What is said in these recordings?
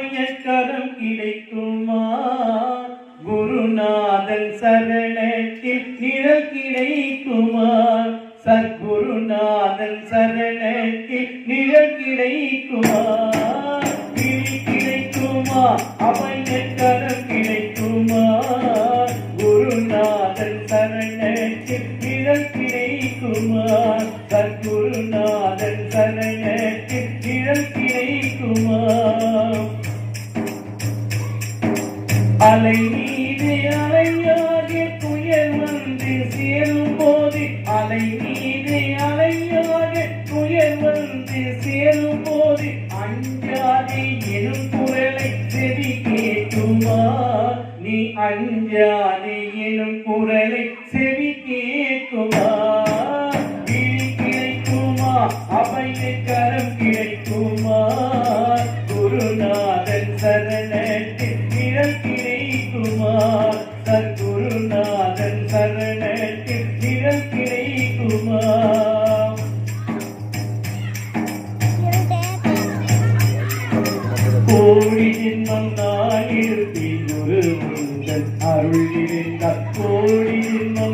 கரம் கிடைக்குமா? குருநாதன் சரணத்தில் நிழல் கிடைக்குமா? சத்குருநாதன் சரணத்தில் நிழல் கிடைக்குமா? கிளி கிடைக்குமா? அபயக்கரம் கிடைக்குமா? குருநாதன் சரணத்தில் நிழல் கிடைக்குமா? சத்குருநாதன் சரணத்தில் அலை மீது அலையாக புயல் வந்து சேரும் போது அலை மீது அலையாக புயல் வந்து அருள் இருந்தால் கோடி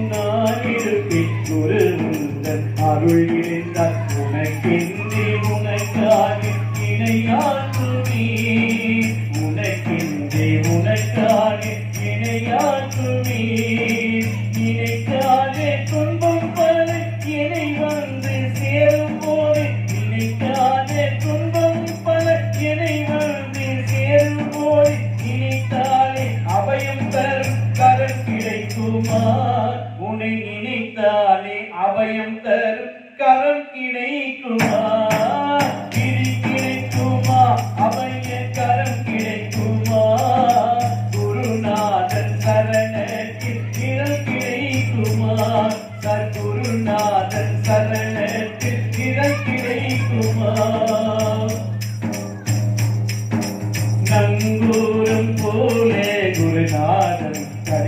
நான் இருப்பேன் குரு உங்கள் அருள் இருந்தால் உனக்கென்றே உனக்காக இணையாற்றுமே. உனக்கென்றே உனக்காக இணையாற்றுமே.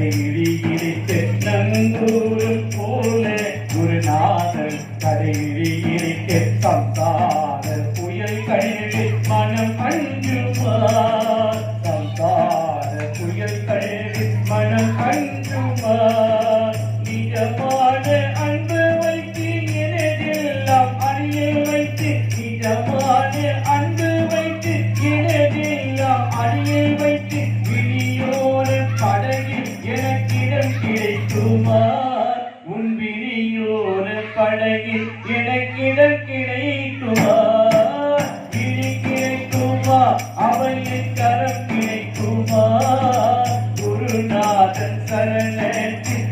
குருநாதன் இடித்து நங்கூரும் போல குருநாதன் கரையிழித்து இடித்து புயல் கடையில் எனக்கிடம் கிடைக்குமா இனி கிடைக்குமா அவளின் கரம் கிடைக்குமா? குருநாதன் சரணத்தில்